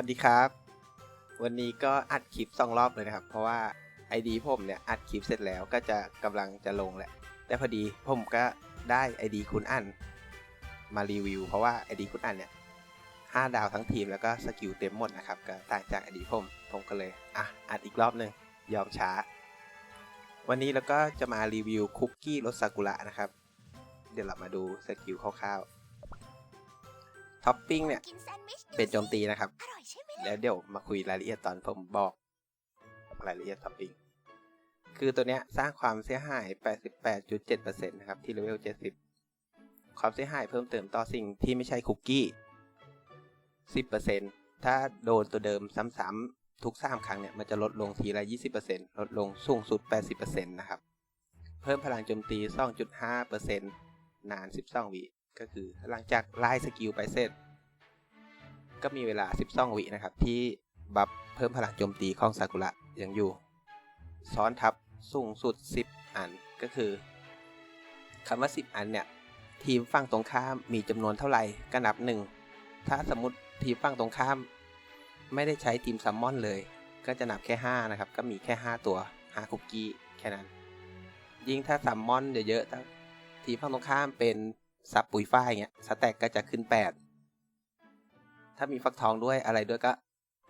วัสดีครับ วันนี้ก็อัดคลิปสองรอบเลยนะครับ เพราะว่าไอดีผมเนี่ยอัดคลิปเสร็จแล้วก็จะกำลังจะลงแหละแต่พอดีผมก็ได้ไอดีคุณอันมารีวิว เพราะว่าไอดีคุณอันเนี่ยห้าดาวทั้งทีมแล้วก็สกิลเต็มหมดนะครับก็ต่างจากไอดีผมผมก็เลยอะอัดอีกรอบหนึ่งยอมช้า วันนี้เราก็จะมารีวิวคุกกี้รสซากุระนะครับ เดี๋ยวเรามาดูสกิลคร่าวๆ ท็อปปิ้งเนี่ยกินแซนด์วิชดูเป็นโจมตีนะครับอร่อยใช่ไหมแล้วเดี๋ยวมาคุยรายละเอียดตอนผมบอกรายละเอียดท็อปปิ้งคือตัวเนี้ยสร้างความเสียหาย 88.7%นะครับที่เลเวล 70 ความเสียหายเพิ่มเติมต่อสิ่งที่ไม่ใช่คุกกี้ 10%ถ้าโดนตัวเดิมซ้ำๆทุก 3 ครั้งเนี่ยมันจะลดลงทีละ 20%ลดลงสูงสุด 80%นะครับ เพิ่มพลังโจมตี 2.5%นาน 12 วิ ก็คือหลังจากไล่สกิลไปเสร็จ ก็มีเวลา 12 วินะครับ ที่บัฟเพิ่มพลังโจมตีของซากุระยังอยู่ ซ้อนทับสูงสุด 10 อันก็คือคำว่า 10 อันเนี่ย ทีมฝั่งตรงข้ามมีจำนวนเท่าไหร่ก็นับหนึ่งถ้าสมมติทีมฝั่งตรงข้าม ไม่ได้ใช้ทีมซัมมอนเลย ก็จะนับแค่ 5 นะครับ ก็มีแค่ 5 ตัว5คุกกี้แค่นั้น ยิ่งถ้าซัมมอนเยอะๆถ้าทีมฝั่งตรงข้ามเป็น ซับปุ๋ยฝ้ายเงี้ยสแต็กก็จะขึ้น 8 ถ้ามีฟักทองด้วยอะไรด้วยก็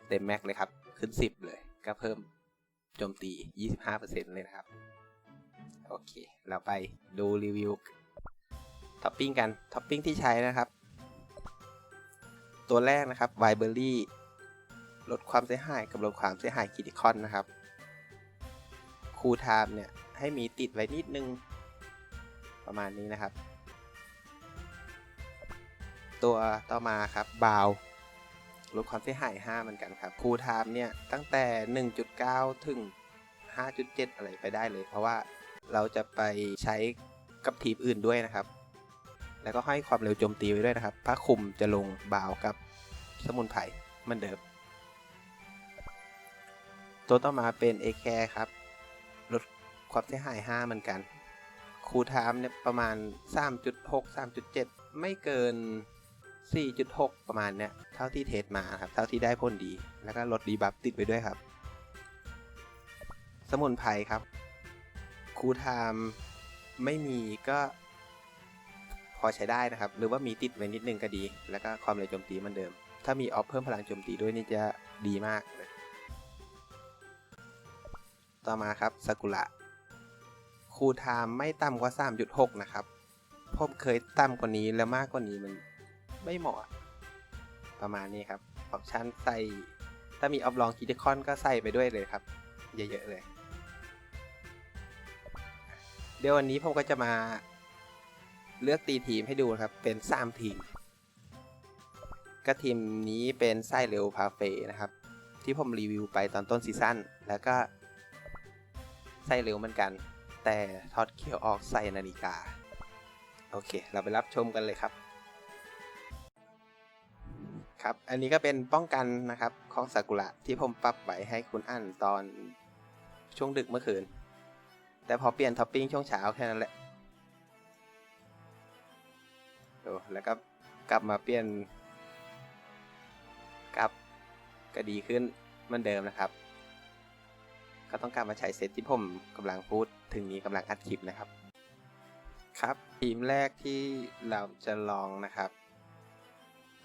เต็มแม็กเลยครับ ขึ้น 10 เลย ก็เพิ่มโจมตี 25%เลยนะครับ โอเค เราไปดูรีวิวท็อปปิ้งกัน ท็อปปิ้งที่ใช้นะครับ ตัวแรกนะครับไวเบอรี่ลดความเสียหายกับลดความเสียหายกิติคอนนะครับคูลไทม์เนี่ยให้มีติดไว้นิดนึงประมาณนี้นะครับ ตัวต่อมาครับบาวลดความเสียหาย 5 เหมือนกันครับ คูลไทม์เนี่ย ตั้งแต่ 1.9 ถึง 5.7 อะไรไปได้เลย เพราะว่าเราจะไปใช้กับทีมอื่นด้วยนะครับ แล้วก็ให้ความเร็วโจมตีไว้ด้วยนะครับผ้าคลุมจะลงบาวกับสมุนไพรมือนเดิม ตัวต่อมาเป็นเอแคครับ ลดความเสียหาย 5 เหมือนกัน คูลไทม์เนี่ยประมาณ 3.6 3.7 ไม่เกิน 4.6 ประมาณเนี้ยเท่าที่เทสมาครับ เท่าที่ได้ผลดี แล้วก็ลดดีบัฟติดไปด้วยครับ สมุนไพรครับ คูลไทม์ไม่มีก็พอใช้ได้นะครับ หรือว่ามีติดไว้นิดนึงก็ดี แล้วก็ความเร็วโจมตีมันเดิม ถ้ามีออฟเพิ่มพลังโจมตีด้วยนี่จะดีมากเลย ต่อมาครับซากุระคูลไทม์ไม่ต่ำกว่า 3.6 นะครับผมเคยต่ำกว่านี้แล้วมากกว่านี้มัน ไม่เหมาะ ประมาณนี้ครับออปชันใส่ ถ้ามีออฟลองคิดคอนก็ใส่ไปด้วยเลยครับ เยอะๆเลย เดี๋ยววันนี้ผมก็จะมาเลือกตีทีมให้ดูครับ เป็น 3 ทีม ก็ทีมนี้เป็นไส้เร็วพาเฟนะครับ ที่ผมรีวิวไปตอนต้นซีซั่น แล้วก็ไส้เร็วเหมือนกัน แต่ทอดเขียวออกใส่นาฬิกา โอเค เราไปรับชมกันเลยครับ ครับ อันนี้ก็เป็นป้องกันนะครับของซากุระที่ผมปรับไว้ให้คุณอ่านตอนช่วงดึกเมื่อคืน แต่พอเปลี่ยนท็อปปิ้งช่วงเช้าแค่นั้นแหละดูแล้วก็กลับมาเปลี่ยนกลับก็ดีขึ้นเหมือนเดิมนะครับ ก็ต้องกลับมาใช้เซตที่ผมกำลังพูดถึงนี้กำลังอัดคลิปนะครับ ครับทีมแรกที่เราจะลองนะครับ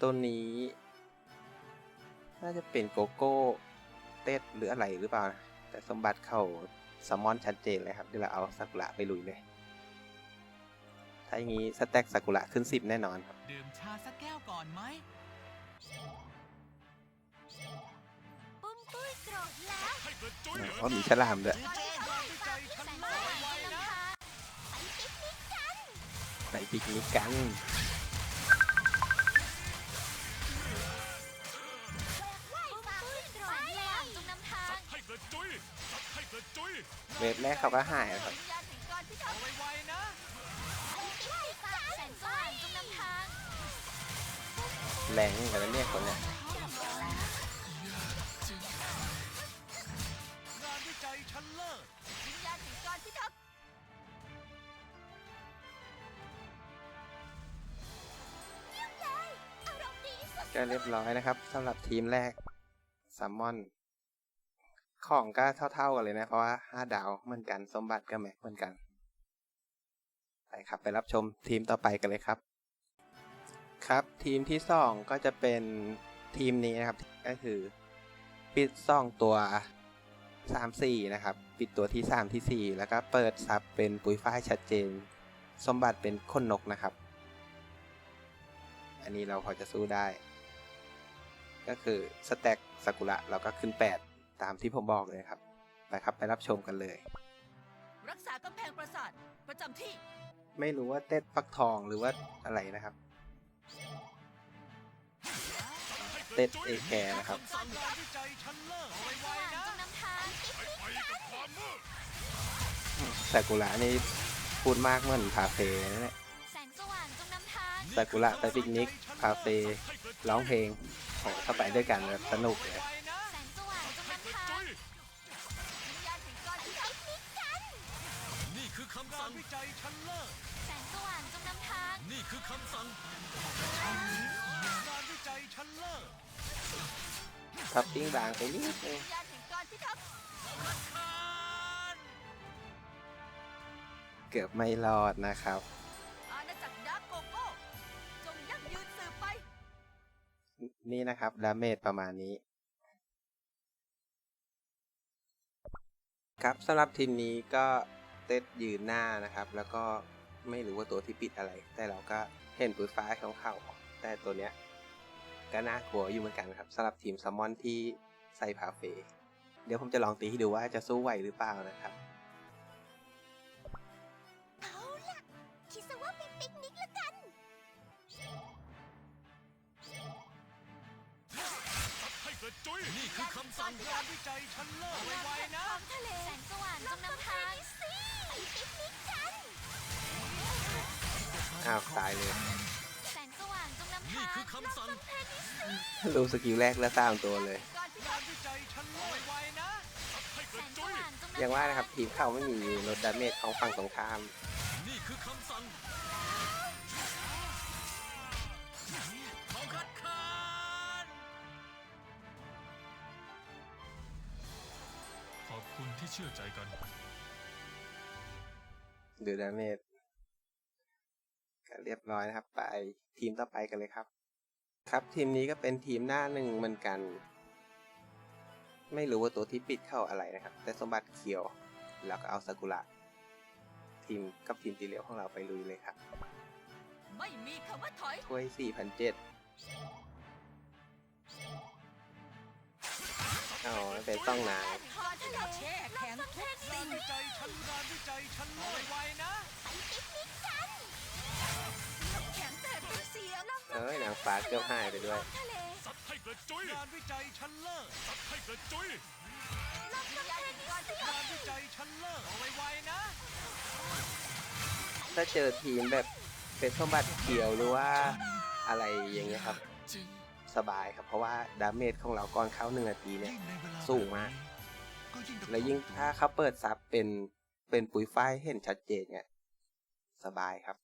ตัวนี้ น่าจะเป็นโกโก้เต้หรืออะไรหรือเปล่านะแต่สมบัติเขาแซลมอนชัดเจนเลยครับเดี๋ยวเราเอาซากุระไปลุยเลย ถ้าอย่างนี้สแต็กซากุระขึ้น 10 แน่นอนครับดื่มชาสักแก้วก่อนไหมปุ้มปุ้ยโกรธแล้วเพราะมีฉลามด้วยเจ๊งานวิจัยฉันแสงเลิสศว่างไวกำลังนะพาไปปิกนิกกัน ไปปิกนิกกัน เวฟแรกเขาก็หายแล้วครับวิญญาณแห่งการพิทัเอากษ์ไวๆนะแสงสว่างจงนำทางแรงกันแล้วเนี่ยคนเนี่ยงานวิจัยชั้นเลิศวิญญาณแห่งการพิทักษ์เยี่ยมเลยอารมณ์ดีสุดก็เรียบร้อยนะครับสำหรับทีมแรกซัมมอน ของก็เท่าๆกันเลยนะ เพราะว่าห้าดาวเหมือนกัน สมบัติก็แม็กเหมือนกัน ไปครับไปรับชมทีมต่อไปกันเลยครับ ครับทีมที่สองก็จะเป็นทีมนี้นะครับก็คือ ปิดซ่องตัว 3 4 นะครับ ปิดตัวที่ 3 ที่ 4 แล้วก็เปิดซับเป็นปุ๋ยฝ้ายชัดเจน สมบัติเป็นคนนกนะครับ อันนี้เราพอจะสู้ได้ ก็คือสแต็กสากุระเราก็ขึ้น 8 ตามที่ผมบอกเลยครับ ไปครับไปรับชมกันเลย รักษากำแพงปราสาทประจำที่ ไม่รู้ว่าเต้นฟักทองหรือว่าอะไรนะครับ เต้นเอแคร์นะครับงานวิจัยชั้นเลิศเอาไว้สไว้ว่างนะ จงนำทางไปกับความมืดซากุระนี่พูดมากเหมือนคาเฟ่นั่นแหละแสงสว่างจงนำทางซากุระไปปิกนิกคาเฟ่ร้องเพลงโหเข้าไปด้วยกันแบบสนุกเลย คือคำงาสั่นงวิจัยชั้นเลิศแสงสว่างจงนำทาง นี่คือคำสั่งงานวิจัยชั้นเลิศทับปิ้งบางไปนิดนึงวิญญาณแห่งการพิทักษ์เกือบไม่รอดนะครับ อาณาจักรดาร์กโกโก้จงยั่งยืนสืบไป นี่นะครับดาเมจประมาณนี้ ครับสำหรับทีมนี้ก็ เต้นยืนหน้านะครับ แล้วก็ไม่รู้ว่าตัวที่ปิดอะไร แต่เราก็เห็นปืนฟ้าของเขาแต่ตัวเนี้ยก็น่ากลัวอยู่เหมือนกันครับสำหรับทีมซัมมอนที่ใส่พาเฟ เดี๋ยวผมจะลองตีให้ดูว่าจะสู้ไหวหรือเปล่านะครับ ให้เกิดจุ้ยนี่คือคำสั่งงานวิจัยชั้นเลิศไว้ไว้นะท้องทะเลแสงสว่างจงนำทางไปปิกนิกกันอ้าวตายเลยแสงสว่างจงนำนี่คือคำสั่งรู้สกิลแรกแล้วสร้างตัวเลยอย่างว่านะครับทีมเขาไม่มีลดดาเมจของฝั่งตรงข้ามนี่คือคำสั่ง คุณที่เชื่อใจกัน ดูดาเมจก็เรียบร้อยนะครับ ไปทีมต่อไปกันเลยครับ ครับทีมนี้ก็เป็นทีมหน้าหนึ่งเหมือนกัน ไม่รู้ว่าตัวที่ปิดเข้าอะไรนะครับ แต่สมบัติเขียว แล้วก็เอาซากุระทีมกับทีมตีเหลียวของเราไปลุยเลยครับ ไม่มีคำว่าถอย ถ้วย4,007 เอาเป็นต้องนางทอทะเลแช่แข็งทุกงาสิ่นงวิจัยชั้นงานวิจัยชั้นเลิศเอาไว้ไว้นะแข็งแต่เป็นเสียงเอ้ยนางฟ้าเกือบหายไปด้วยทะเลซัดให้เกิดจุ้ยงานวิจัยชั้นเลิศซัดให้เกิดจุ้ยวิญญาณแห่งการพิทักษ์งานวิจัยชั้นเลิศเอาไว้ไว้นะถ้าเจอทีมแบบเป็นสมบัติเขียวหรือว่าอะไรอย่างเงี้ยครับจริง สบายครับเพราะว่าดาเมจของเราก่อนเข้าหนึ่งนาทีเนี่ยสูงมากและยิ่งถ้าเขาเปิดซับเป็นเป็นปุ๋ยฝ้ายเห็นชัดเจนเนี่ยสบายครับ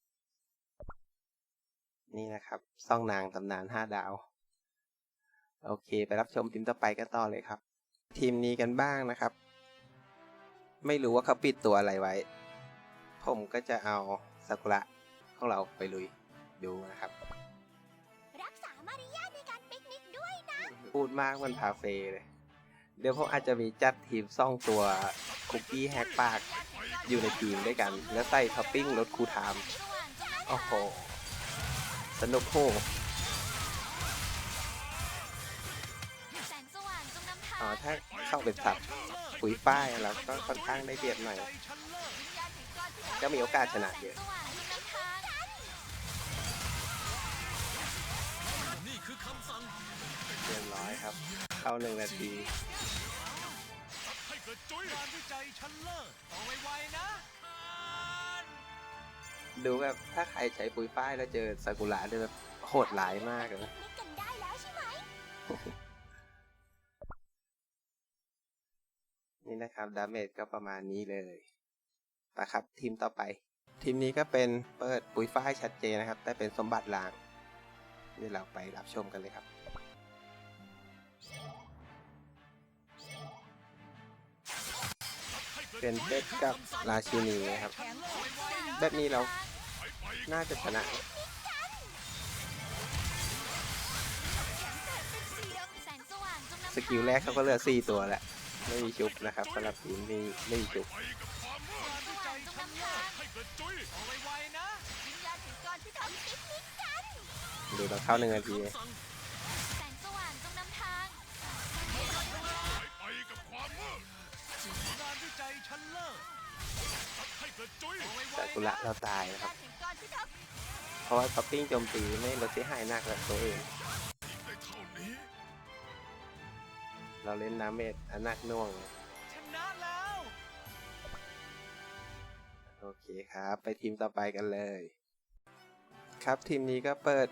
นี่นะครับซ่องนางตำนานห้าดาว โอเค ไปรับชมทีมต่อไปกันต่อเลยครับ ทีมนี้กันบ้างนะครับ ไม่รู้ว่าเขาปิดตัวอะไรไว้ ผมก็จะเอาซากุระของเราไปลุยดูนะครับ พูดมากมันพาเฟเลย เดี๋ยวผมอาจจะมีจัดทีมซ่องตัวคุกกี้แฮกปาก อยู่ในทีมด้วยกัน แล้วใส่ท็อปปิ้งรถคูลทางจงนำทางโอ้โห สนุกโหอ๋อถ้าเข้าเป็นสับปุ๋ยป้ายเราก็ค่อนข้างได้เปรียบหน่อยจัชั้นเลิศวิญญาณแห่งการพิทักษ์ก็มีโอกาสชนะเยอะ แสงสว่างจงนำทางนี่คือคำสั่งเรียบร้อยครับ เข้าหนึ่งนาทีซัดให้เกิดจุ้ยงานวิจัยชั้นเลิศเอาไว้ไว้นะดูแบบถ้าใครใช้ปุ๋ยป้ายแล้วเจอซากุระเนี่ยแบบโหดร้ายมากเลยนะปิกนิกกันได้แล้วใช่ไหม นี่นะครับ ดาเมจก็ประมาณนี้เลยไปครับทีมต่อไป ทีมนี้ก็เป็นเปิดปุ๋ยฝ้ายชัดเจนนะครับ แต่เป็นสมบัติลางนี่เราไปรับชมกันเลยครับ เป็นเพชรกับราชินีนะครับแข็งทุกสิ่งแบบนี้เราน่าจะชนะสกิลแรกเขาก็เลือ4ตัวแหละไม่มีชุบนะครับสำหรับทีมนี้ไม่มีชุบไปกับความมืดแสงสว่อนะวิญญาณแห่งการพิทักษ์ดูเราเข้าหนึ่งนาที ชั้นเลิศซัดให้กระจุยเอาไวๆซากุระเราตายวิญนะครับญาณแห่งการพิทักษ์เพราะว่าท็อปปิ้งโจมตีไม่ลดเสียหายหนักกับตัวเองได้เท่านี้ เราเล่นน้ำเมจอันหนักหน่วง ชนะแล้ว โอเคครับ ไปทีมต่อไปกันเลย ครับทีมนี้ก็เปิด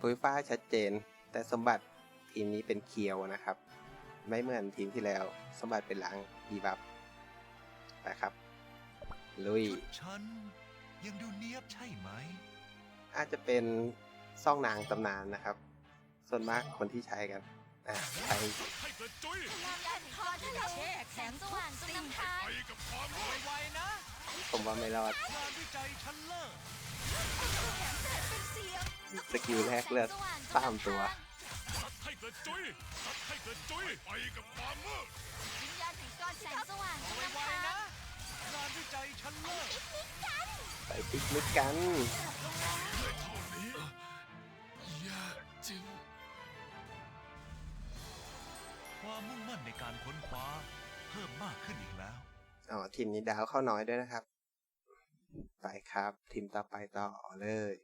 ปุยฟ้าชัดเจน แต่สมบัติทีมนี้เป็นเคียวนะครับ ไม่เหมือนทีมที่แล้ว สมบัติเป็นหลังดีบับ ไปครับ ลุย ฉันยังดูเนียบใช่ไหม อาจจะเป็นซ่องนางตำนานนะครับ ส่วนมากคนที่ใช้กันอะใช้ให้กระจุยวิญญาณแห่งการพิทักษ์แช่แสแข็งงสทุกว่างจงสิ่งนำทางไปกับความมืเอาดไวๆนะผมว่าไม่รอด งานวิจัยชั้นเลิศแข็งแต่เป็นเสียงสกิลแรกเลือดสามตัว ซัดให้กระจุยซัดให้กระจุยไปกับความมืดวิญญาณแห่งการแสพิง ปปิกนิกกันได้เท่านี้แย่จริง ความมุ่งมั่นในการค้นคว้า เพิ่มมากขึ้นอีกแล้ว อ๋อทีมนี้ดาวเข้าน้อยด้วยนะครับ ไปครับ ทีมต่อไปต่อเลย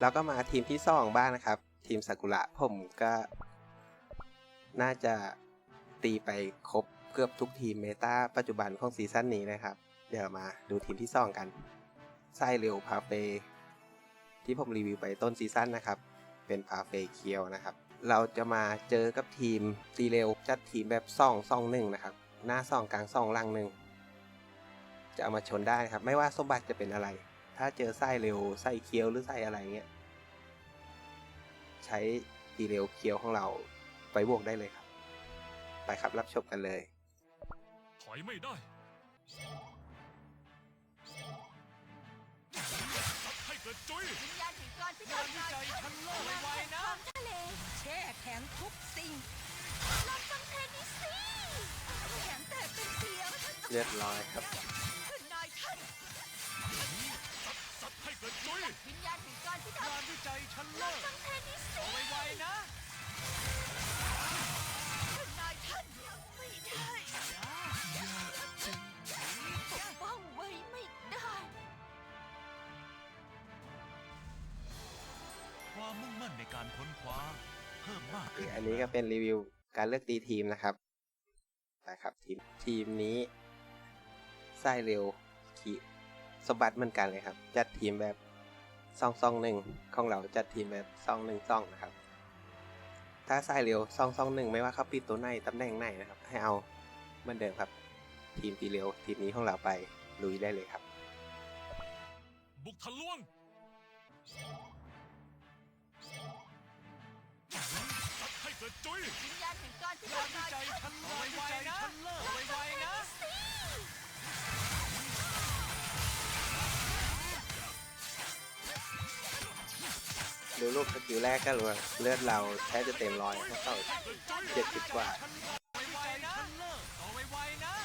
แล้วก็มาทีมที่สองบ้างนะครับ ทีมซากุระผมก็ น่าจะตีไปครบเกือบทุกทีมเมตาปัจจุบันของซีซั่นนี้นะครับ เดี๋ยวมาดูทีมที่สองกัน ไส้เร็วพาเฟที่ผมรีวิวไปต้นซีซั่นนะครับ เป็นพาเฟเคียวนะครับ เราจะมาเจอกับทีมตีเร็วจัดทีมแบบซ่องซ่องหนึ่งนะครับ หน้าซ่องกลางซ่องล่างหนึ่งจะเอามาชนได้นะครับ ไม่ว่าสมบัติจะเป็นอะไร ถ้าเจอไส้เร็วไส้เคียวหรือไส้อะไรเงี้ยใช้ตีเร็วเคียวของเราไปบวกได้เลยครับ ไปครับรับชมกันเลย ถอยไม่ได้ จุยวิญญาณแห่งการพิงาทันกษ์วิจัยชั้นเลิศเอาไวๆนะทะเลแช่แข็งทุกสิ่งลองฟังเพลงนี้สิแข็งแต่เป็นเสียงเรียบร้อยครับขึ้นนายท่านซัดให้กระจุยวิญญาณแห่งการพิทักงาษ์นวิจัยชั้นเลิศฟังเพลงนี้สิเอาไวๆนะ ในการค้นคว้า เพิ่มมากขึ้นอันนี้ก็เป็นรีวิวการเลือกตีทีมนะครับนะครับทีมทีมนี้ไส้เร็วขีสมบัติเหมือนกันเลยครับ จัดทีมแบบซองซองหนึ่งของเราจัดทีมแบบซองหนึ่งซองนะครับ ถ้าไส้เร็วซองซองหนึ่งไม่ว่าเขาปิดตัวไหนตำแหน่งไหนนะครับ ให้เอาเหมือนเดิมครับ ทีมตีเร็วทีมนี้ของเราไปลุยได้เลยครับ บุกทะลวง ระจุยวิญญาณแห่งการพิงาทันกษ์วิจัยชั้นเลิศเอาไวๆนะไวๆนะดูรูปสกิลแรกก็รู้ว่าเลือดเราแทบจะเต็มร้อยเพราะเขาเจ็ดสิบกว่าไวๆนะไวๆนะ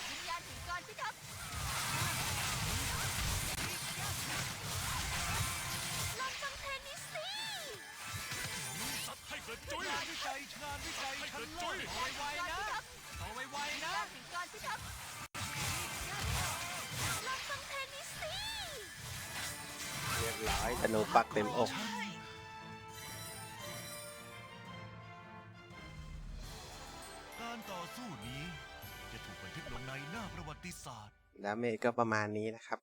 ระจุยงานวิจัยงานวิจัยชั้นเลิศเอาไวๆนะเอาไววิญๆนะญาณแห่งการพิทักษ์ลองฟังเพลงนี้สิเรียบร้อยธนูปักเต็มอกการต่อสู้นี้ จะถูกบันทึกลงในหน้าประวัติศาสตร์ ดาเมจก็ประมาณนี้นะครับ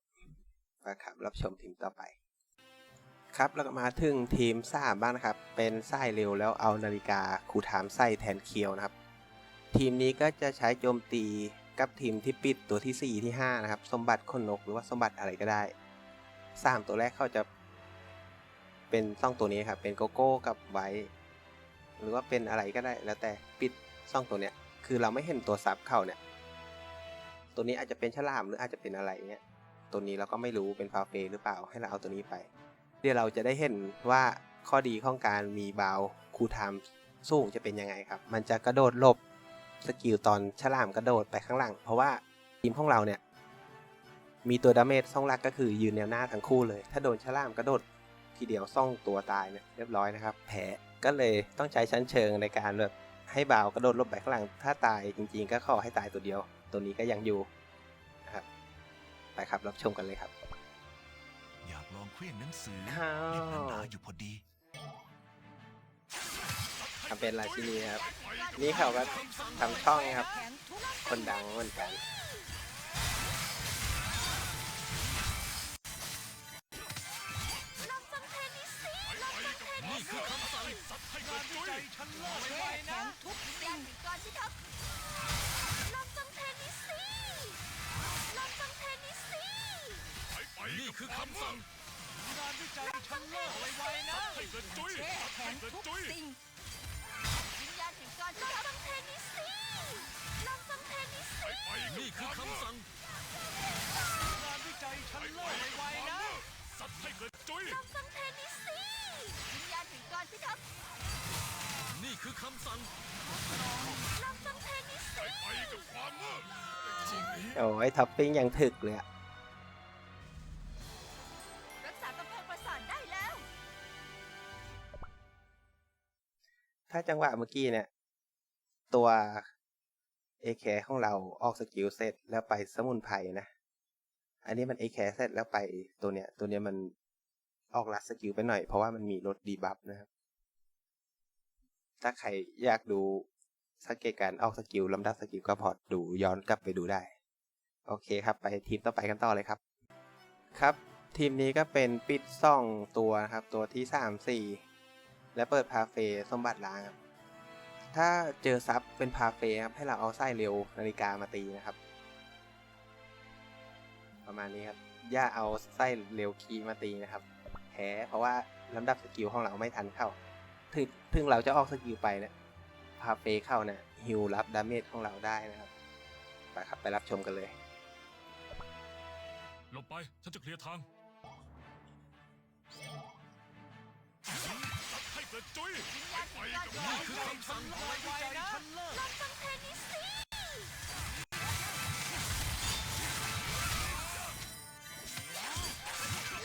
ไปครับรับชมทีมต่อไป ครับแล้วก็มาถึงทีมซ่าบ้างนะครับ เป็นไส้เร็วแล้วเอานาฬิกาคูถามไส้แทนเคียวนะครับ ทีมนี้ก็จะใช้โจมตีกับทีมที่ปิดตัวที่ 4 ที่ 5 นะครับ สมบัติคนนกหรือว่าสมบัติอะไรก็ได้ 3 ตัวแรกเขาจะ เป็นซ่องตัวนี้ครับ เป็นโกโก้กับไวท์หรือว่าเป็นอะไรก็ได้แล้วแต่ปิดซ่องตัวเนี้ย คือเราไม่เห็นตัวซับเข้าเนี่ย ตัวนี้อาจจะเป็นฉลามหรืออาจจะเป็นอะไรเงี้ยตัวนี้เราก็ไม่รู้เป็นฟาเฟหรือเปล่าให้เราเอาตัวนี้ไป เดี๋ยวเราจะได้เห็นว่าข้อดีของการมีบาวคูไทม์สูงจะเป็นยังไงครับ มันจะกระโดดหลบสกิลตอนฉลามกระโดดไปข้างหลัง เพราะว่าทีมของเราเนี่ย มีตัวดาเมจซ่องลักก็คือยืนแนวหน้าทั้งคู่เลย ถ้าโดนฉลามกระโดดทีเดียวซ่องตัวตายเนี่ยเรียบร้อยนะครับแพ้ก็เลยต้องใช้ชั้นเชิงในการแบบให้บาวกระโดดลบไปข้างหลัง ถ้าตายจริง ๆ ก็ขอให้ตายตัวเดียว ตัวนี้ก็ยังอยู่นะครับไปครับรับชมกันเลยครับ ลองเคลื่อนหนังสืออ้าวเด็กนันดาอยู่พอดี ทำเป็นราชินีครับ นี่เขาก็ทำช่องครับแข็งทุกคนดังเหมือนกันลองฟังเพลงนี้สิลองฟังเพลงนี้สิงานวิจัยชั้นเลิศแช่แข็งทุกวิญสิ่ญางณแห่งการพิทักษ์ลองฟังเพลงนี้สิลองฟังเพลงนี้สิ นี่คือคำสั่ง งานวิจัยชั้นเลิศไวๆนะให้เกิดจุ้ยแช่แข็งให้เกิดทุกจุ้ยสิ่งวิญญาณแห่งการพิทักษ์ลองฟังเพลงนี้สิลองฟังเพลงนี้สินี่คือคำสั่งงานวิจัยชั้นเลิศไวๆนะสัตว์ให้เกิดจุ้ยลองฟังเพลงนี้สิวิญญาณแห่งการพิทักษ์นี่คือคำสั่งลองฟังเพลงนี้สิ ไปกับความมืดจริงนี้โอ้ยท็อปปิ้งยังถึกเลยอะ ถ้าจังหวะเมื่อกี้เนี่ย ตัวเอแคของเราออกสกิลเสร็จแล้วไปสมุนไพรนะ อันนี้มันเอแคเสร็จแล้วไปตัวเนี้ย ตัวเนี้ยมันออกลัดสกิลไปหน่อยเพราะว่ามันมีลดดีบัฟนะครับ ถ้าใครอยากดูสังเกตการออกสกิลลำดับสกิลก็พอดูย้อนกลับไปดูได้ โอเคครับ ไปทีมต่อไปกันต่อเลยครับ ครับ ทีมนี้ก็เป็นปิดซ่องตัวครับ ตัวที่สามสี่ และเปิดพาเฟสมบัติล้างครับถ้าเจอซับเป็นพาเฟครับให้เราเอาไส้เร็วนาฬิกามาตีนะครับ ประมาณนี้ครับอย่าเอาไส้เร็วคีมาตีนะครับแพ้เพราะว่าลำดับสกิลของเราไม่ทันเข้าถึงถึงเราจะออกสกิลไปนี่ยพาเฟเข้านี่ยฮิวรับดาเมจของเราได้นะครับไปครับไปรับชมกันเลย หลบไป ฉันจะเคลียร์ทาง สัตว์ให้เกิดจุ้ยวิญญาณไปแห่งการกับพินี่ทักษ์คือคำสั่งงานวิจัยชั้นเลิศลองฟังเพลงนี้สิ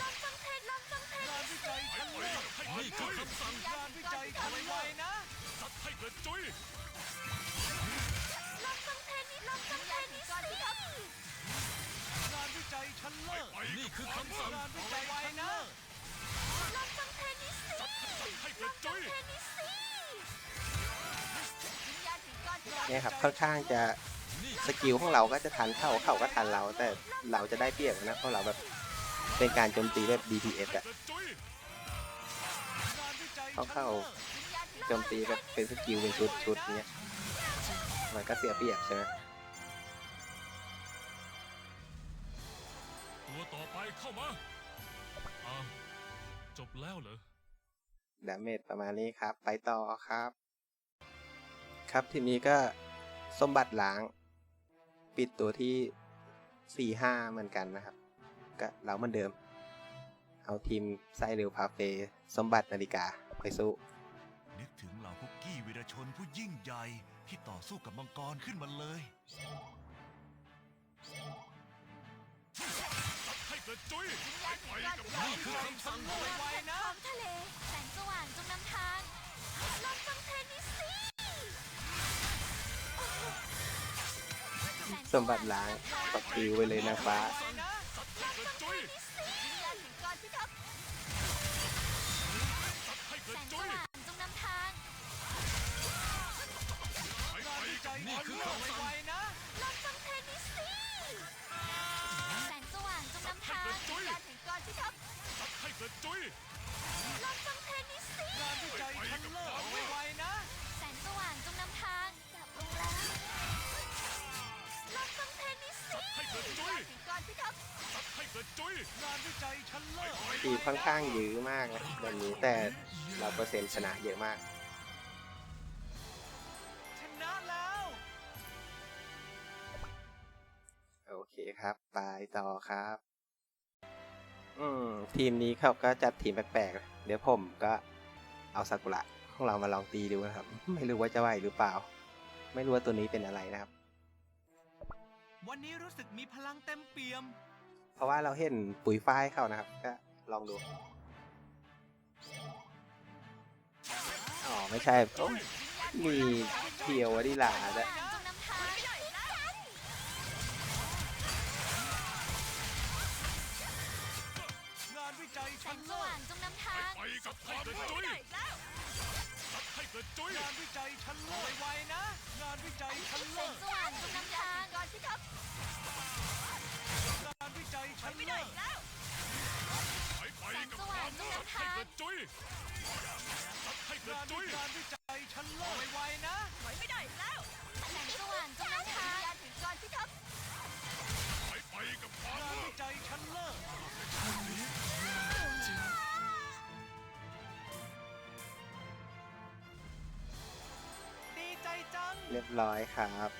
ลองฟังเพลงลองฟังเพลงงานวิจัยชั้นเลิศนี่คือคำสั่งงานวิจัยชั้นไวๆนะสัตว์ให้เกิดจุ้ยลองฟังเพลงนี้ลองฟังเพลงนี้สิงานวิจัยชั้นเลิศนี่คือคำสั่งงานวิจัย เนี่ยครับค่อนข้างจะสกิลของเราก็จะทันเข้าเขาก็ทันเรา แต่เราจะได้เปรียบนะเพราะเราแบบเป็นการโจมตีแบบ DPS อะเกิดจุ้ยงานวิจัยเขาชั้นเข้าเลิศวิญญาณแห่งโจมตีแบบเป็นสกิลเป็นชุดชุดๆเนี้ยมันก็เสียเปรียบใช่ไหมตัวต่อไปเข้ามาอ้าวจบแล้วเหรอดาเมจประมาณนี้ครับ ไปต่อครับ ครับทีนี้ก็สมบัติล้าง ปิดตัวที่สี่ห้าเหมือนกันนะครับ ก็เราเหมือนเดิม เอาทีมไซเร็วพาเฟสมบัตินาฬิกาไปสู้นึกถึงเหล่าคุกกี้วีรชนผู้ยิ่งใหญ่ที่ต่อสู้กับมังกรขึ้นมาเลยให้เกิดจุ้ยวิญญาณแห่งการพิทักษ์นี่คือคำสั่งไว้นะ ท้องทะเล แสงสว่างจงนำทางลองฟังเพลงนี้สิ มบัติล้างปักปิวไปเลยนะฟ้าสัตว์ให้เกิดจุ้ยวิญญาณแห่งการพิทักษ์สัตว์ให้เกิแสดงสจุ้ยว่างจงนำทางไปไปกับนี่คือคำสั่งลองฟังเพลงนี้สิแสงสว่างจงนำทางวิญญาณแห่งการพิทักษ์สัตว์ให้กิดจุ้ยลองฟังเพลงนี้สิงานวิจัยชั้นเลิศไวๆนะ แสงสว่างจงนำทางกลับลงแล้ว งเพลงนี้สิให้เกิดวิญจุ้ญายณแห่งการพิทักษ์สัตว์ให้เกิดจุ้ยงานวิจัยชั้นเลิศทีมค่อนข้างยื้อมากนะแบบนี้แต่เราเปอร์เซ็นต์ชนะเยอะมาก ชนะแล้วครับไปต่อครับ อืม ทีมนี้เขาก็จัดทีมแปลกๆ เดี๋ยวผมก็เอาซากุระของเรามาลองตีดูนะครับ ไม่รู้ว่าจะไหวหรือเปล่า ไม่รู้ว่าตัวนี้เป็นอะไรนะครับ วันนี้รู้สึกมีพลังเต็มเปี่ยม เพราะว่าเราเห็นปุ๋ยฝ้ายเขานะครับ ก็ลองดู อ๋อ ไม่ใช่โอ้ยมีเพียววดีลาแสงสด้วยว่างจงนำทางงานวิจัยแสชั้นงสเลิว่าศงจงนำทางไปกับความจุ้ยซัด ให้กระจุยงานวิจัยชั้นเลิศไวๆนะ งานวิจัยชั้นแสเลิงศสว่างจงนำทางก่อนพิทักษ์งานวิจัยชั้นเลิศไปไปกับความมืดให้กระจุยซัดให้กระงานจุวิยงานวิจัยชั้นเลิศไวๆนะแสงสว่างจงนำทางไป รียบร้อยครับ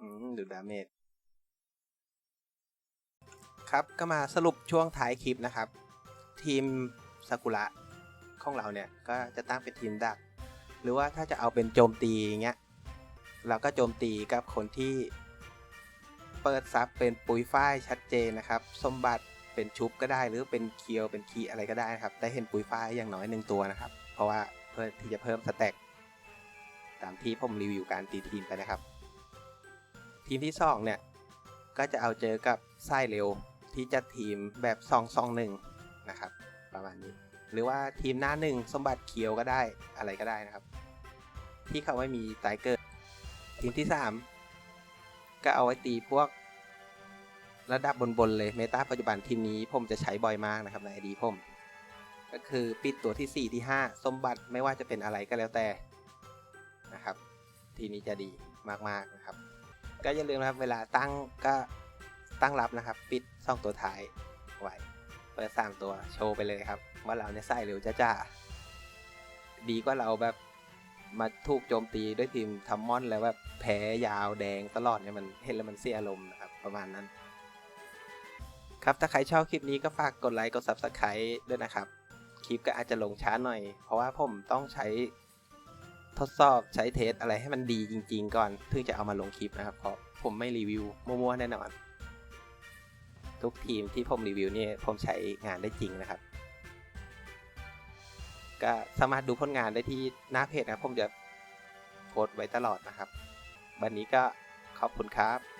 อืมดูดาเมจครับก็มาสรุปช่วงท้ายคลิปนะครับ ทีมซากุระของเราเนี่ย ก็จะตั้งเป็นทีมดัก หรือว่าถ้าจะเอาเป็นโจมตีอย่างเงี้ยเราก็โจมตีกับคนที่ เปิดซับเป็นปุยฝ้ายชัดเจนนะครับ สมบัติเป็นชุบก็ได้หรือเป็นเคียวเป็นคีอะไรก็ได้นะครับ ได้เห็นปุยฝ้ายอย่างน้อยหนึ่งตัวนะครับ เพราะว่า เพื่อที่จะเพิ่มสแต็กตามที่ผมรีวิวการตีทีมไปนะครับ ทีมที่สองเนี่ย ก็จะเอาเจอกับไส้เร็วที่จะทีมแบบ2องสองหนึ่งนะครับ ประมาณนี้ หรือว่าทีมหน้าหนึ่งสมบัติเคียวก็ได้อะไรก็ได้นะครับ ที่เขาไม่มีไตเกอร์ทีมที่สามก็เอาไว้ตีพวกระดับบนๆเลยเมตาปัจจุบันทีมนี้ผมจะใช้บ่อยมากนะครับในอดีผม ก็คือปิดตัวที่ 4 ที่ 5 สมบัติไม่ว่าจะเป็นอะไรก็แล้วแต่นะครับ ทีนี้จะดีมากๆนะครับ ก็อย่าลืมนะครับเวลาตั้งก็ตั้งรับนะครับ ปิด2ตัวท้ายไว้เปิด3ตัวโชว์ไปเลยครับว่าเราเนี่ยใส่เร็วจ้าจ้าดีกว่าเราแบบมาถูกโจมตีด้วยทีมทัมมอนแล้วแบบแพ้ยาวแดงตลอดเนี่ยมันเห็นแล้วมันเสียอารมณ์นะครับประมาณนั้น ครับถ้าใครชอบคลิปนี้ก็ฝากกดไลค์กด Subscribe ด้วยนะครับ คลิปก็อาจจะลงช้าหน่อย เพราะว่าผมต้องใช้ทดสอบใช้เทสอะไรให้มันดีจริง ๆ ก่อนถึงจะเอามาลงคลิปนะครับ เพราะผมไม่รีวิวมั่วๆแน่นอน ทุกทีมที่ผมรีวิวเนี่ยผมใช้งานได้จริงนะครับ ก็สามารถดูผลงานได้ที่หน้าเพจนะผมจะโพสต์ไว้ตลอดนะครับ วันนี้ก็ขอบคุณครับ